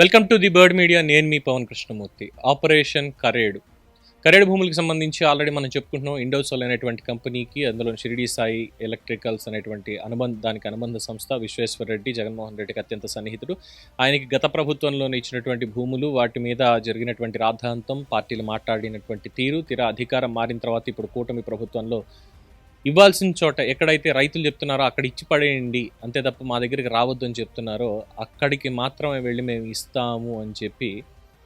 Welcome to the Bird Media. నేను మీ Pavan Krishnamurthy. Operation Karedu. Karedu భూములకు సంబంధించి ఆల్రెడీ మనం చెప్పుకుంటున్నాం ఇండోసోల్ అనేటువంటి కంపెనీకి అందులో షిరిడి సాయి ఎలక్ట్రికల్స్ అనేటువంటి అనుబంధ దానికి అనుబంధ సంస్థ విశ్వేశ్వర రెడ్డి జగన్మోహన్ రెడ్డికి అత్యంత సన్నిహితుడు. ఆయనకి గత ప్రభుత్వంలోనే ఇచ్చినటువంటి భూములు వాటి మీద జరిగినటువంటి రాద్ధాంతం పార్టీలు మాట్లాడినటువంటి తీరు తీరా అధికారం మారిన తర్వాత ఇప్పుడు కూటమి ప్రభుత్వంలో ఇవ్వాల్సిన చోట ఎక్కడైతే రైతులు చెప్తున్నారో అక్కడ ఇచ్చి పడేయండి అంతే తప్ప మా దగ్గరికి రావద్దు అని చెప్తున్నారో అక్కడికి మాత్రమే వెళ్ళి మేము ఇస్తాము అని చెప్పి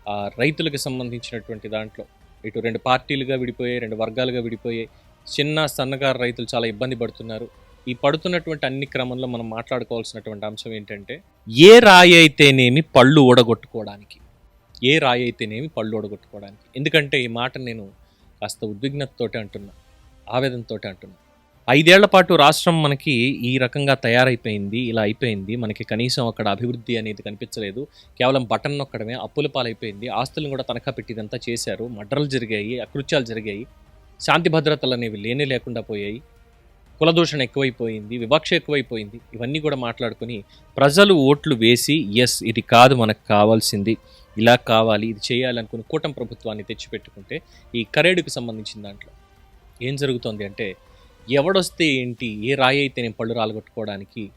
ఆ రైతులకు సంబంధించినటువంటి దాంట్లో ఇటు రెండు పార్టీలుగా విడిపోయాయి రెండు వర్గాలుగా విడిపోయాయి. చిన్న సన్నకారు రైతులు చాలా ఇబ్బంది పడుతున్నారు. ఈ పడుతున్నటువంటి అన్ని క్రమంలో మనం మాట్లాడుకోవాల్సినటువంటి అంశం ఏంటంటే ఏ రాయి అయితేనేమి పళ్ళు ఊడగొట్టుకోవడానికి? ఏ రాయి అయితేనేమి పళ్ళు ఊడగొట్టుకోవడానికి? ఎందుకంటే ఈ మాట నేను కాస్త ఉద్విగ్నతతోటి అంటున్నా ఆవేదనతోటి అంటున్నా. ఐదేళ్ళ పాటు రాష్ట్రం మనకి ఈ రకంగా తయారైపోయింది ఇలా అయిపోయింది. మనకి కనీసం అక్కడ అభివృద్ధి అనేది కనిపించలేదు. కేవలం బటన్ నొక్కడమే అప్పుల పాలైపోయింది. ఆస్తులను కూడా తనఖా పెట్టి ఇదంతా చేశారు. మడ్రలు జరిగాయి అకృత్యాలు జరిగాయి. శాంతి భద్రతలు అనేవి లేనే లేకుండా పోయాయి. కులదూషణ ఎక్కువైపోయింది వివక్ష ఎక్కువైపోయింది. ఇవన్నీ కూడా మాట్లాడుకుని ప్రజలు ఓట్లు వేసి ఎస్ ఇది కాదు మనకు కావాల్సింది. ఇలా కావాలి ఇది చేయాలనుకుని కూటమి ప్రభుత్వాన్ని తెచ్చిపెట్టుకుంటే ఈ కరేడుకు సంబంధించిన దాంట్లో ఏం జరుగుతోంది అంటే ఎవడొస్తే ఏంటి ఏ రాయి అయితే నేను పళ్ళు రాలగొట్టుకోవడానికి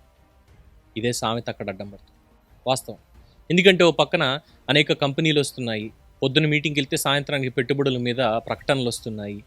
ఇదే సామెత అక్కడ అడ్డం పడుతుంది. వాస్తవం. ఎందుకంటే ఓ పక్కన అనేక కంపెనీలు వస్తున్నాయి. పొద్దున్న మీటింగ్కి వెళ్తే సాయంత్రానికి పెట్టుబడుల మీద ప్రకటనలు వస్తున్నాయి.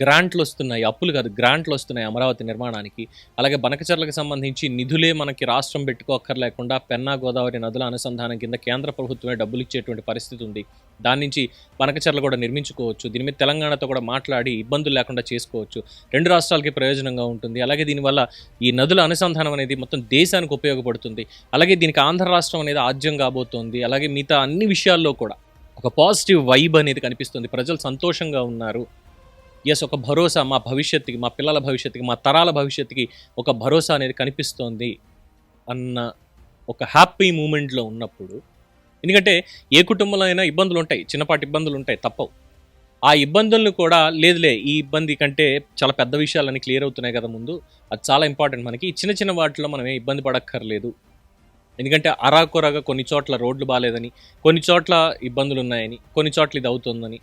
గ్రాంట్లు వస్తున్నాయి అప్పులు కాదు గ్రాంట్లు వస్తున్నాయి అమరావతి నిర్మాణానికి. అలాగే బనకచర్లకు సంబంధించి నిధులే మనకి రాష్ట్రం పెట్టుకోక్కర్లేకుండా పెన్నా గోదావరి నదుల అనుసంధానం కింద కేంద్ర ప్రభుత్వమే డబ్బులు ఇచ్చేటువంటి పరిస్థితి ఉంది. దాని నుంచి బనకచర్లు కూడా నిర్మించుకోవచ్చు. దీని మీద తెలంగాణతో కూడా మాట్లాడి ఇబ్బందులు లేకుండా చేసుకోవచ్చు. రెండు రాష్ట్రాలకి ప్రయోజనంగా ఉంటుంది. అలాగే దీనివల్ల ఈ నదుల అనుసంధానం అనేది మొత్తం దేశానికి ఉపయోగపడుతుంది. అలాగే దీనికి ఆంధ్ర రాష్ట్రం అనేది ఆద్యం కాబోతోంది. అలాగే మిగతా అన్ని విషయాల్లో కూడా ఒక పాజిటివ్ వైబ్ అనేది కనిపిస్తుంది. ప్రజలు సంతోషంగా ఉన్నారు. ఎస్ ఒక భరోసా మా భవిష్యత్తుకి మా పిల్లల భవిష్యత్తుకి మా తరాల భవిష్యత్తుకి ఒక భరోసా అనేది కనిపిస్తోంది అన్న ఒక హ్యాపీ మూమెంట్లో ఉన్నప్పుడు. ఎందుకంటే ఏ కుటుంబంలో అయినా ఇబ్బందులు ఉంటాయి చిన్నపాటి ఇబ్బందులు ఉంటాయి తప్పవు. ఆ ఇబ్బందులను కూడా లేదులే ఈ ఇబ్బంది కంటే చాలా పెద్ద విషయాలన్నీ క్లియర్ అవుతున్నాయి కదా ముందు. అది చాలా ఇంపార్టెంట్ మనకి. చిన్న చిన్న వాటిలో మనం ఏ ఇబ్బంది పడక్కర్లేదు. ఎందుకంటే అరాకొరగా కొన్ని చోట్ల రోడ్లు బాగాలేదని కొన్ని చోట్ల ఇబ్బందులు ఉన్నాయని కొన్ని చోట్ల ఇది అవుతుందని.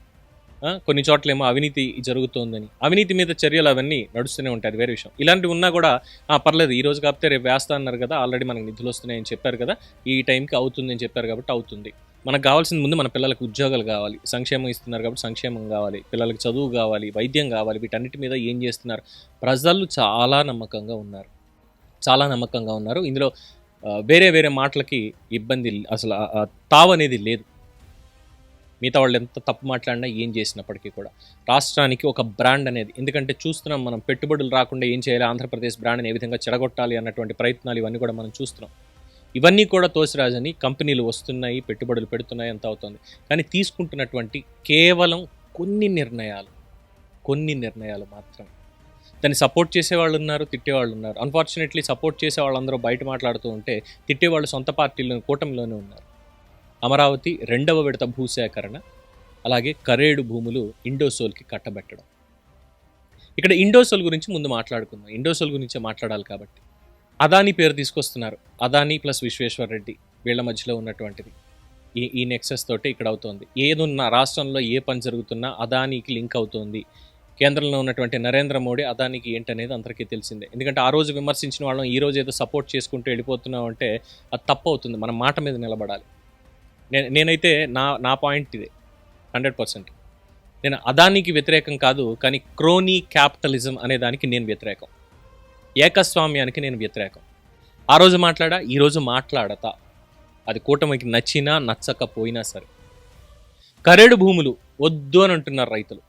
కొన్ని చోట్ల ఏమో అవినీతి జరుగుతోందని. అవినీతి మీద చర్యలు అవన్నీ నడుస్తూనే ఉంటాయి వేరే విషయం. ఇలాంటివి ఉన్నా కూడా ఆ, పర్లేదు ఈ రోజు కాపితే రేపు వేస్తా అన్నారు కదా ఆల్రెడీ మనకు నిధులు వస్తున్నాయని చెప్పారు కదా ఈ టైంకి అవుతుంది అని చెప్పారు కాబట్టి అవుతుంది. మనకు కావాల్సింది ముందు మన పిల్లలకు ఉద్యోగాలు కావాలి సంక్షేమం ఇస్తున్నారు కాబట్టి సంక్షేమం కావాలి పిల్లలకు చదువు కావాలి వైద్యం కావాలి వీటన్నిటి మీద ఏం చేస్తున్నారు? ప్రజలు చాలా నమ్మకంగా ఉన్నారు. చాలా నమ్మకంగా ఉన్నారు. ఇందులో వేరే వేరే మాటలకి ఇబ్బంది అసలు తావనేది తావు అనేది లేదు. మిగతా వాళ్ళు ఎంత తప్పు మాట్లాడినా ఏం చేసినప్పటికీ కూడా. రాష్ట్రానికి ఒక బ్రాండ్ అనేది ఎందుకంటే చూస్తున్నాం మనం పెట్టుబడులు రాకుండా ఏం చేయాలి ఆంధ్రప్రదేశ్ బ్రాండ్ని ఏ విధంగా చెడగొట్టాలి అన్నటువంటి ప్రయత్నాలు ఇవన్నీ కూడా మనం చూస్తున్నాం. ఇవన్నీ కూడా తోసిరాజని కంపెనీలు వస్తున్నాయి పెట్టుబడులు పెడుతున్నాయి ఎంత అవుతుంది. కానీ తీసుకుంటున్నటువంటి కేవలం కొన్ని నిర్ణయాలు కొన్ని నిర్ణయాలు మాత్రమే దాన్ని సపోర్ట్ చేసేవాళ్ళు ఉన్నారు తిట్టేవాళ్ళు ఉన్నారు. అన్ఫార్చునేట్లీ సపోర్ట్ చేసే వాళ్ళందరూ బయట మాట్లాడుతూ ఉంటే తిట్టేవాళ్ళు సొంత పార్టీలో కూటమిలోనే ఉన్నారు. అమరావతి రెండవ విడత భూసేకరణ అలాగే కరేడు భూములు ఇండోసోల్కి కట్టబెట్టడం. ఇక్కడ ఇండోసోల్ గురించి ముందు మాట్లాడుకుందాం. ఇండోసోల్ గురించి మాట్లాడాలి కాబట్టి. అదాని పేరు తీసుకొస్తున్నారు. అదాని ప్లస్ విశ్వేశ్వర రెడ్డి వీళ్ళ మధ్యలో ఉన్నటువంటిది. ఈ ఈ నెక్సెస్ తోటి ఇక్కడ అవుతోంది. ఏదున్న రాష్ట్రంలో ఏ పని జరుగుతున్నా అదానికి లింక్ అవుతోంది. కేంద్రంలో ఉన్నటువంటి నరేంద్ర మోడీ అదానికి ఏంటనేది అందరికీ తెలిసిందే. ఎందుకంటే ఆ రోజు విమర్శించిన వాళ్ళం ఈ రోజు ఏదో సపోర్ట్ చేసుకుంటూ వెళ్ళిపోతున్నాం అంటే అది తప్పు అవుతుంది. మన మాట మీద నిలబడాలి. నేను నేనైతే నా నా పాయింట్ ఇదే హండ్రెడ్ పర్సెంట్ నేను అదానికి వ్యతిరేకం కాదు కానీ క్రోనీ క్యాపిటలిజం అనే దానికి నేను వ్యతిరేకం. ఏకస్వామ్యానికి నేను వ్యతిరేకం. ఆ రోజు మాట్లాడా ఈరోజు మాట్లాడతా. అది కూటమికి నచ్చినా నచ్చకపోయినా సరే. కరేడు భూములు వద్దు అని అంటున్నారు రైతులు.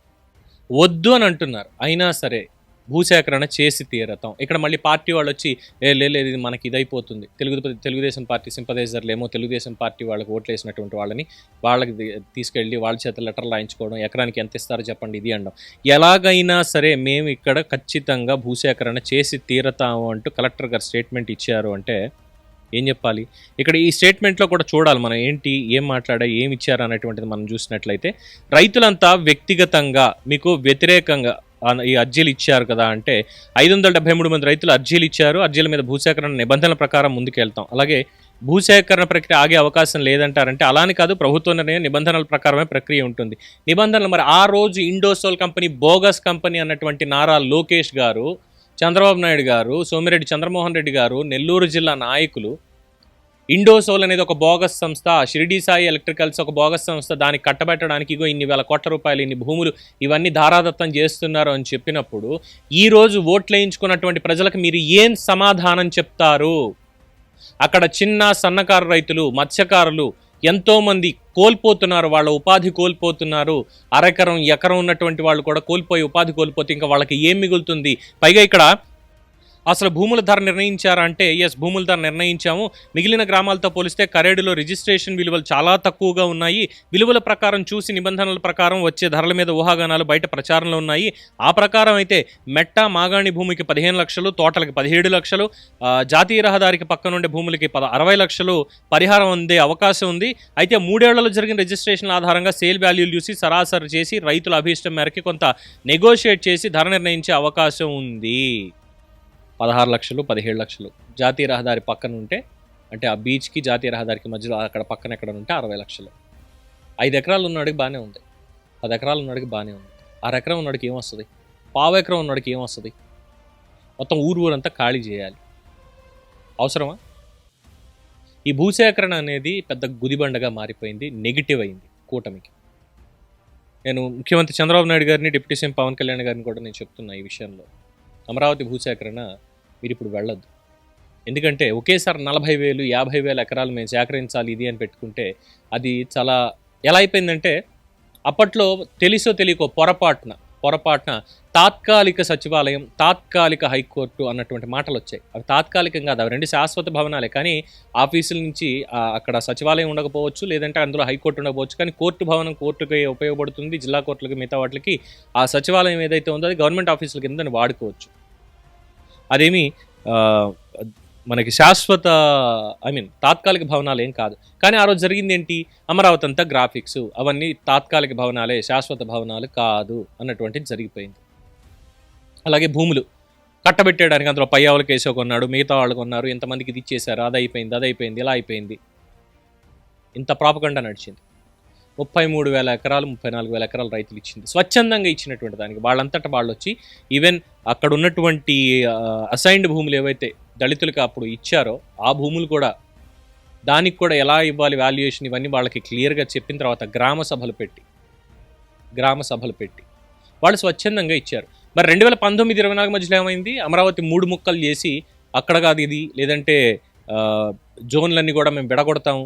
వద్దు అని అంటున్నారు అయినా సరే భూసేకరణ చేసి తీరతాం. ఇక్కడ మళ్ళీ పార్టీ వాళ్ళు వచ్చి ఏ లే లేదు ఇది మనకి ఇదైపోతుంది. తెలుగు తెలుగుదేశం పార్టీ సింపదైజర్లు ఏమో తెలుగుదేశం పార్టీ వాళ్ళకి ఓట్లు వేసినటువంటి వాళ్ళని వాళ్ళకి తీసుకెళ్ళి వాళ్ళ చేత లెటర్లు రాయించుకోవడం ఎకరానికి ఎంత ఇస్తారో చెప్పండి ఇది అనడం ఎలాగైనా సరే మేము ఇక్కడ ఖచ్చితంగా భూసేకరణ చేసి తీరతాము అంటూ కలెక్టర్ గారు స్టేట్మెంట్ ఇచ్చారు అంటే ఏం చెప్పాలి? ఇక్కడ ఈ స్టేట్మెంట్లో కూడా చూడాలి మనం ఏంటి ఏం మాట్లాడా ఏమి ఇచ్చారు అనేటువంటిది మనం చూసినట్లయితే రైతులంతా వ్యక్తిగతంగా మీకు వ్యతిరేకంగా ఈ అర్జీలు ఇచ్చారు కదా అంటే ఐదు వందల డెబ్బై మూడు మంది రైతులు అర్జీలు ఇచ్చారు. అర్జీల మీద భూసేకరణ నిబంధనల ప్రకారం ముందుకెళ్తాం. అలాగే భూసేకరణ ప్రక్రియ ఆగే అవకాశం లేదంటారంటే అలానే కాదు ప్రభుత్వ నిర్ణయం నిబంధనల ప్రకారమే ప్రక్రియ ఉంటుంది. నిబంధనలు మరి ఆ రోజు ఇండోసోల్ కంపెనీ బోగస్ కంపెనీ అన్నటువంటి నారా లోకేష్ గారు చంద్రబాబు నాయుడు గారు సోమిరెడ్డి చంద్రమోహన్ రెడ్డి గారు నెల్లూరు జిల్లా నాయకులు ఇండోసోల్ అనేది ఒక బోగస్ సంస్థ షిరిడి సాయి ఎలక్ట్రికల్స్ ఒక బోగస్ సంస్థ దానికి కట్టబెట్టడానికి ఇగో ఇన్ని వేల కోట్ల రూపాయలు ఇన్ని భూములు ఇవన్నీ ధారాదత్తం చేస్తున్నారు అని చెప్పినప్పుడు ఈరోజు ఓట్లు వేయించుకున్నటువంటి ప్రజలకు మీరు ఏం సమాధానం చెప్తారు? అక్కడ చిన్న సన్నకారు రైతులు మత్స్యకారులు ఎంతోమంది కోల్పోతున్నారు వాళ్ళ ఉపాధి కోల్పోతున్నారు. అరెకరం ఎకరం ఉన్నటువంటి వాళ్ళు కూడా కోల్పోయి ఉపాధి కోల్పోతే ఇంకా వాళ్ళకి ఏం మిగులుతుంది? పైగా ఇక్కడ అసలు భూముల ధర నిర్ణయించారా అంటే ఎస్ భూముల ధర నిర్ణయించాము. మిగిలిన గ్రామాలతో పోలిస్తే కరేడులో రిజిస్ట్రేషన్ విలువలు చాలా తక్కువగా ఉన్నాయి. విలువల ప్రకారం చూసి నిబంధనల ప్రకారం వచ్చే ధరల మీద ఊహాగానాలు బయట ప్రచారంలో ఉన్నాయి. ఆ ప్రకారం అయితే మెట్ట మాగాణి భూమికి పదిహేను లక్షలు తోటలకి పదిహేడు లక్షలు జాతీయ రహదారికి పక్కన ఉండే భూములకి పద అరవై లక్షలు పరిహారం అందే అవకాశం ఉంది. అయితే మూడేళ్ళలో జరిగిన రిజిస్ట్రేషన్ ఆధారంగా సేల్ వాల్యూలు చూసి సరాసరి చేసి రైతుల అభీష్టం మేరకు కొంత నెగోషియేట్ చేసి ధర నిర్ణయించే అవకాశం ఉంది. పదహారు లక్షలు పదిహేడు లక్షలు. జాతీయ రహదారి పక్కన ఉంటే అంటే ఆ బీచ్కి జాతీయ రహదారికి మధ్యలో అక్కడ పక్కన ఎక్కడ ఉంటే అరవై లక్షలు. ఐదు ఎకరాలు ఉన్నవాడికి బాగానే ఉంది. పది ఎకరాలు ఉన్నవాడికి బాగానే ఉంది. ఆరు ఎకరం ఉన్నవాడికి ఏం వస్తుంది పావు ఎకరం ఉన్నవాడికి ఏం వస్తుంది మొత్తం ఊరు ఊరంతా ఖాళీ చేయాలి. అవసరమా? ఈ భూసేకరణ అనేది పెద్ద గుదిబండగా మారిపోయింది నెగిటివ్ అయింది కూటమికి. నేను ముఖ్యమంత్రి చంద్రబాబు నాయుడు గారిని డిప్యూటీ సీఎం పవన్ కళ్యాణ్ గారిని కూడా నేను చెప్తున్నా ఈ విషయంలో. అమరావతి భూసేకరణ మీరు ఇప్పుడు వెళ్ళొద్దు. ఎందుకంటే ఒకేసారి నలభై వేలు యాభై వేల ఎకరాలు మేము సేకరించాలి ఇది అని పెట్టుకుంటే అది చాలా ఎలా అయిపోయిందంటే అప్పట్లో తెలిసో తెలియకో పొరపాటున పొరపాటున తాత్కాలిక సచివాలయం తాత్కాలిక హైకోర్టు అన్నటువంటి మాటలు వచ్చాయి అవి తాత్కాలికం కాదు అవి రెండు శాశ్వత భవనాలే. కానీ ఆఫీసుల నుంచి అక్కడ సచివాలయం ఉండకపోవచ్చు లేదంటే అందులో హైకోర్టు ఉండకపోవచ్చు. కానీ కోర్టు భవనం కోర్టుకి ఉపయోగపడుతుంది జిల్లా కోర్టులకి మిగతా వాటికి ఆ సచివాలయం ఏదైతే ఉందో అది గవర్నమెంట్ ఆఫీసుల కింద వాడుకోవచ్చు. అదేమి మనకి శాశ్వత ఐ మీన్ తాత్కాలిక భవనాలు ఏం కాదు. కానీ ఆ రోజు జరిగింది ఏంటి అమరావతి అంతా గ్రాఫిక్స్ అవన్నీ తాత్కాలిక భవనాలే శాశ్వత భవనాలు కాదు అన్నటువంటిది జరిగిపోయింది. అలాగే భూములు. కట్టబెట్టేయడానికి అందులో పై ఆవుల కేసు కొన్నాడు మిగతా వాళ్ళు కొన్నారు ఎంతమందికి ఇది ఇచ్చేశారు అది అయిపోయింది అది అయిపోయింది ఇలా అయిపోయింది. ఇంత ప్రాపకండా నడిచింది. ముప్పై మూడు వేల ఎకరాలు ముప్పై నాలుగు వేల ఎకరాలు రైతులు ఇచ్చింది. స్వచ్ఛందంగా ఇచ్చినటువంటి దానికి వాళ్ళంతటా వాళ్ళు వచ్చి ఈవెన్ అక్కడ ఉన్నటువంటి అసైన్డ్ భూములు ఏవైతే దళితులకు అప్పుడు ఇచ్చారో ఆ భూములు కూడా దానికి కూడా ఎలా ఇవ్వాలి వాల్యుయేషన్ ఇవన్నీ వాళ్ళకి క్లియర్గా చెప్పిన తర్వాత గ్రామ సభలు పెట్టి గ్రామ సభలు పెట్టి వాళ్ళు స్వచ్ఛందంగా ఇచ్చారు. మరి రెండు వేల పంతొమ్మిది ఇరవై నాలుగు మధ్యలో ఏమైంది? అమరావతి మూడు ముక్కలు చేసి అక్కడ కాదు ఇది లేదంటే జోన్లన్నీ కూడా మేము విడగొడతాము.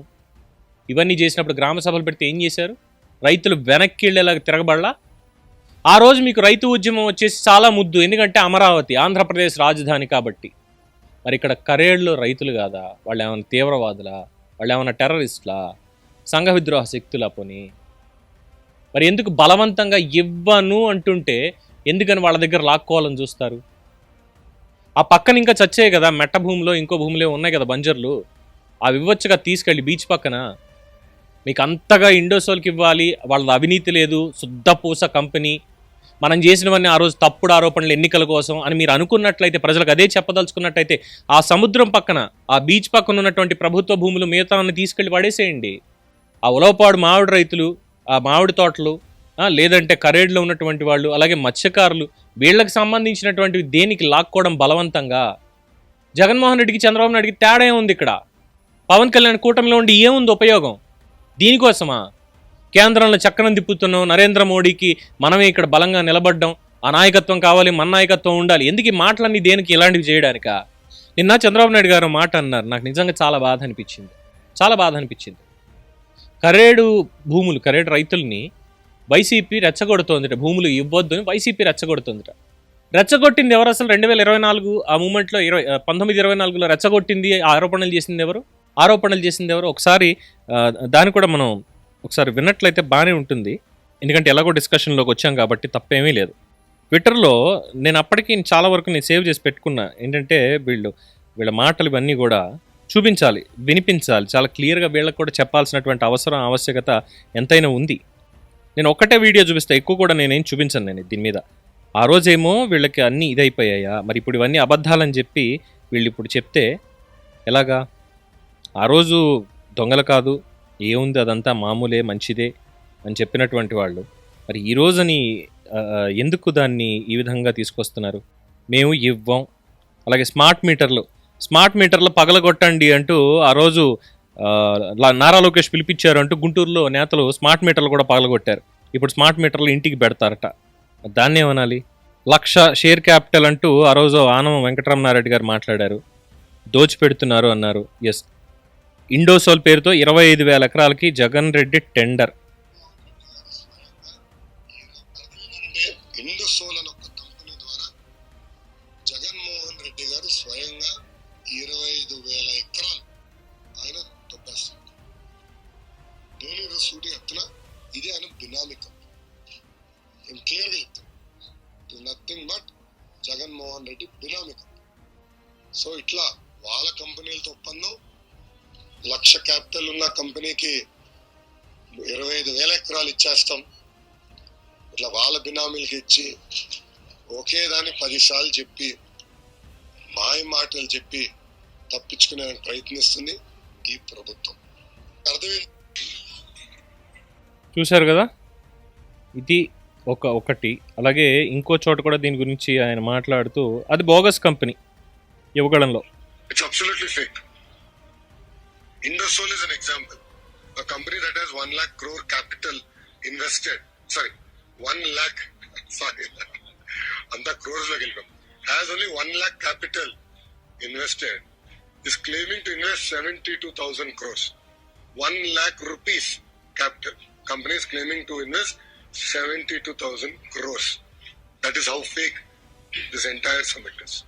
ఇవన్నీ చేసినప్పుడు గ్రామ సభలు పెడితే ఏం చేశారు? రైతులు వెనక్కి వెళ్ళేలాగా తిరగబడలా? ఆ రోజు మీకు రైతు ఉద్యమం వచ్చేసి చాలా ముద్దు. ఎందుకంటే అమరావతి ఆంధ్రప్రదేశ్ రాజధాని కాబట్టి. మరి ఇక్కడ కరేళ్ళు రైతులు కాదా? వాళ్ళు ఏమైనా తీవ్రవాదులా? వాళ్ళు ఏమైనా టెర్రరిస్టులా? సంఘ విద్రోహ శక్తులా పోని? మరి ఎందుకు బలవంతంగా ఇవ్వను అంటుంటే ఎందుకని వాళ్ళ దగ్గర లాక్కోవాలని చూస్తారు? ఆ పక్కన ఇంకా చచ్చే కదా మెట్ట భూమిలో ఇంకో భూమిలో ఉన్నాయి కదా బంజర్లు. అవి ఇవ్వచ్చుగా తీసుకెళ్ళి బీచ్ పక్కన. మీకు అంతగా ఇండోసోల్కి ఇవ్వాలి వాళ్ళ అవినీతి లేదు శుద్ధ పూస కంపెనీ. మనం చేసినవన్నీ ఆ రోజు తప్పుడు ఆరోపణలు ఎన్నికల కోసం అని మీరు అనుకున్నట్లయితే ప్రజలకు అదే చెప్పదలుచుకున్నట్టయితే ఆ సముద్రం పక్కన ఆ బీచ్ పక్కన ఉన్నటువంటి ప్రభుత్వ భూములు మిగతాన్ని తీసుకెళ్ళి పడేసేయండి. ఆ ఉలవపాడు మామిడి రైతులు ఆ మామిడి తోటలు లేదంటే కరేడ్లో ఉన్నటువంటి వాళ్ళు అలాగే మత్స్యకారులు వీళ్ళకి సంబంధించినటువంటివి దేనికి లాక్కోవడం బలవంతంగా? జగన్మోహన్ రెడ్డికి చంద్రబాబు నాయుడికి తేడా ఏముంది ఇక్కడ? పవన్ కళ్యాణ్ కూటమిలో ఉండి ఏముంది ఉపయోగం? దీనికోసమా? కేంద్రంలో చక్రం తిప్పుతున్నాం నరేంద్ర మోడీకి మనమే ఇక్కడ బలంగా నిలబడ్డం ఆ నాయకత్వం కావాలి మన నాయకత్వం ఉండాలి. ఎందుకు ఈ మాటలన్నీ దేనికి ఇలాంటివి చేయడానిక? నిన్న చంద్రబాబు నాయుడు గారు మాట అన్నారు. నాకు నిజంగా చాలా బాధ అనిపించింది. చాలా బాధ అనిపించింది. కరేడు భూములు కరేడు రైతుల్ని వైసీపీ రెచ్చగొడుతోందిట. భూములు ఇవ్వద్దు అని వైసీపీ రెచ్చగొడుతోందిట. రెచ్చగొట్టింది ఎవరు అసలు? రెండు వేల ఇరవై నాలుగు ఆ మూమెంట్లో ఇరవై పంతొమ్మిది ఇరవై నాలుగులో రెచ్చగొట్టింది ఆరోపణలు చేసింది ఎవరు? ఆరోపణలు చేసింది ఎవరు ఒకసారి దాన్ని కూడా మనం ఒకసారి విన్నట్లయితే బాగానే ఉంటుంది. ఎందుకంటే ఎలాగో డిస్కషన్లోకి వచ్చాం కాబట్టి తప్పేమీ లేదు. ట్విట్టర్లో నేను అప్పటికి చాలా వరకు నేను సేవ్ చేసి పెట్టుకున్నా. ఏంటంటే వీళ్ళు వీళ్ళ మాటలు ఇవన్నీ కూడా చూపించాలి వినిపించాలి. చాలా క్లియర్గా వీళ్ళకి కూడా చెప్పాల్సినటువంటి అవసరం ఆవశ్యకత ఎంతైనా ఉంది. నేను ఒక్కటే వీడియో చూపిస్తా ఎక్కువ కూడా నేనేం చూపించను నేను దీని మీద. ఆ రోజేమో వీళ్ళకి అన్నీ ఇదైపోయాయా? మరి ఇప్పుడు ఇవన్నీ అబద్ధాలని చెప్పి వీళ్ళు ఇప్పుడు చెప్తే ఎలాగా? ఆ రోజు దొంగలు కాదు ఏముంది అదంతా మామూలే మంచిదే అని చెప్పినటువంటి వాళ్ళు. మరి ఈ రోజుని ఎందుకు దాన్ని ఈ విధంగా తీసుకొస్తున్నారు? మేము ఇవ్వం. అలాగే స్మార్ట్ మీటర్లు స్మార్ట్ మీటర్లు పగలగొట్టండి అంటూ ఆ రోజు నారా లోకేష్ పిలిపించారు అంటూ గుంటూరులో నేతలు స్మార్ట్ మీటర్లు కూడా పగలగొట్టారు. ఇప్పుడు స్మార్ట్ మీటర్లు ఇంటికి పెడతారట. దాన్ని ఏమనాలి? లక్ష షేర్ క్యాపిటల్ అంటూ ఆ రోజు ఆనం వెంకటరమణారెడ్డి గారు మాట్లాడారు. దోచిపెడుతున్నారు అన్నారు. ఎస్ ఇండోసోల్ పేరుతో ఇరవై ఐదు వేల ఎకరాలకి జగన్ రెడ్డి టెండర్. కంపెనీ ద్వారా జగన్మోహన్ రెడ్డి గారు స్వయంగా ఇరవై ఐదు వేల ఎకరాలు ఆయన ఇదే ఆయన బినామీ కంపెనీ. క్లియర్గా చెప్తాను నథింగ్ బట్ జగన్మోహన్ రెడ్డి బినామీ కంపెనీ. సో ఇట్లా వాళ్ళ కంపెనీలతో ఒప్పందం లక్ష క్యాపిటల్ ఉన్న కంపెనీకి ఇరవై ఐదు వేల ఎకరాలు ఇచ్చేస్తాం. ఇట్లా వాళ్ళ బినామీలకి ఇచ్చి ఒకే దాన్ని పదిసార్లు చెప్పి మాయ మాటలు చెప్పి తప్పించుకునే ప్రయత్నిస్తుంది ఈ ప్రభుత్వం. అర్థమైంది చూశారు కదా? ఇది ఒక ఒకటి. అలాగే ఇంకో చోట కూడా దీని గురించి ఆయన మాట్లాడుతూ అది బోగస్ కంపెనీ యువగళంలో. It's absolutely fake. Indosol is an example. A company that has 1 lakh crore capital invested, sorry, 1 lakh, sorry, and the crores has only 1 lakh capital invested, is claiming to invest 72,000 crores. 1 lakh rupees capital. Company is claiming to invest 72,000 crores. That is how fake this entire summit is.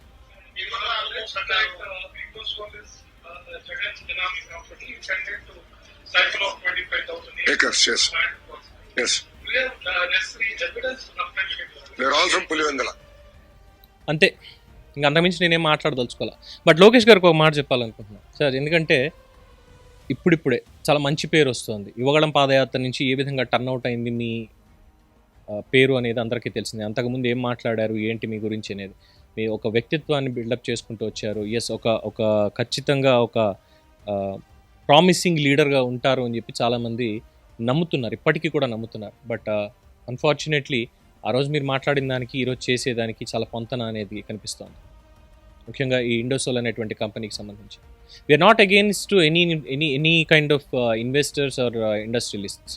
అంతే. ఇంకా అంతకుమించి నేనేం మాట్లాడదలుచుకోవాలా but Lokesh గారికి ఒక మాట చెప్పాలనుకుంటున్నాను sir ఎందుకంటే ఇప్పుడిప్పుడే చాలా మంచి పేరు వస్తుంది. యువగళం పాదయాత్ర నుంచి ఏ విధంగా టర్న్ అయింది మీ పేరు అనేది అందరికీ తెలిసింది. అంతకుముందు ఏం మాట్లాడారు? ఏంటి మీ గురించి అనేది? మీ ఒక వ్యక్తిత్వాన్ని బిల్డప్ చేసుకుంటూ వచ్చారు. ఎస్ ఒక ఒక ఖచ్చితంగా ఒక ప్రామిసింగ్ లీడర్గా ఉంటారు అని చెప్పి చాలామంది నమ్ముతున్నారు. ఇప్పటికీ కూడా నమ్ముతున్నారు. బట్ అన్ఫార్చునేట్లీ ఆ రోజు మీరు మాట్లాడిన దానికి ఈరోజు చేసేదానికి చాలా పొంతన అనేది కనిపిస్తోంది. ముఖ్యంగా ఈ ఇండోసోల్ అనేటువంటి కంపెనీకి సంబంధించి. We are not against to any any any kind of investors or industrialists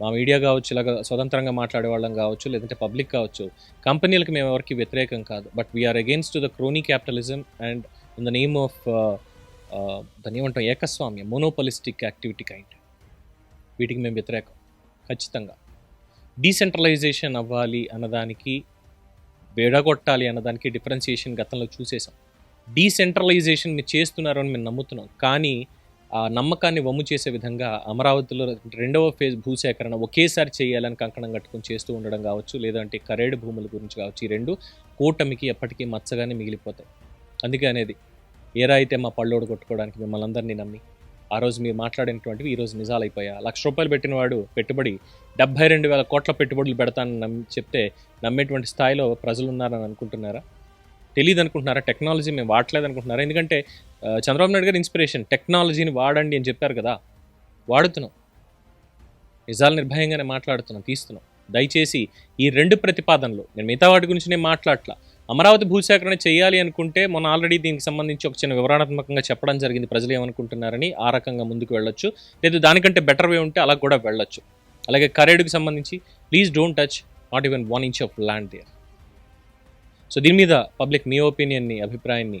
మా మీడియా కావచ్చు ఇలాగ స్వతంత్రంగా మాట్లాడే వాళ్ళం కావచ్చు లేదంటే పబ్లిక్ కావచ్చు కంపెనీలకు మేము ఎవరికి వ్యతిరేకం కాదు. But we are against to the crony capitalism and in the name of దాన్ని ఏమంటాం ఏకస్వామ్యం మోనోపలిస్టిక్ యాక్టివిటీ కైండ్ వీటికి మేము వ్యతిరేకం ఖచ్చితంగా. డీసెంట్రలైజేషన్ అవ్వాలి అన్నదానికి వేడగొట్టాలి అన్నదానికి డిఫరెన్సియేషన్ గతంలో చూసేసాం డీసెంట్రలైజేషన్ మీరు చేస్తున్నారు అని మేము నమ్ముతున్నాం. కానీ ఆ నమ్మకాన్ని వమ్ము చేసే విధంగా అమరావతిలో రెండవ ఫేజ్ భూసేకరణ ఒకేసారి చేయాలని కంకణం కట్టుకొని చేస్తూ ఉండడం కావచ్చు లేదంటే కరేడు భూముల గురించి కావచ్చు ఈ రెండు కూటమికి ఎప్పటికీ మచ్చగానే మిగిలిపోతాయి. అందుకే అనేది ఏరా అయితే మా పళ్ళోడు కొట్టుకోవడానికి మిమ్మల్ని అందరినీ నమ్మి ఆ రోజు మీరు మాట్లాడినటువంటివి ఈ రోజు నిజాలైపోయా లక్ష రూపాయలు పెట్టిన వాడు పెట్టుబడి డెబ్బై రెండు వేల కోట్ల పెట్టుబడులు పెడతానని నమ్మి చెప్తే నమ్మేటువంటి స్థాయిలో ప్రజలు ఉన్నారని అనుకుంటున్నారా? తెలియదు అనుకుంటున్నారా టెక్నాలజీ మేము వాడలేదు అనుకుంటున్నారా ఎందుకంటే చంద్రబాబు నాయుడు గారు ఇన్స్పిరేషన్ టెక్నాలజీని వాడండి అని చెప్పారు కదా. వాడుతున్నాం. నిజాలు నిర్భయంగానే మాట్లాడుతున్నాం తీస్తున్నాం. దయచేసి ఈ రెండు ప్రతిపాదనలు నేను మిగతా వాటి గురించి నేను మాట్లాడలా అమరావతి భూసేకరణ చేయాలి అనుకుంటే మొన్న ఆల్రెడీ దీనికి సంబంధించి ఒక చిన్న వివరణాత్మకంగా చెప్పడం జరిగింది. ప్రజలు ఏమనుకుంటున్నారని ఆ రకంగా ముందుకు వెళ్ళొచ్చు. లేదు దానికంటే బెటర్ వే ఉంటే అలా కూడా వెళ్ళొచ్చు. అలాగే కరేడుకి సంబంధించి please don't touch not even one inch of land there so దీని మీద పబ్లిక్ మీ ఒపీనియన్ని అభిప్రాయాన్ని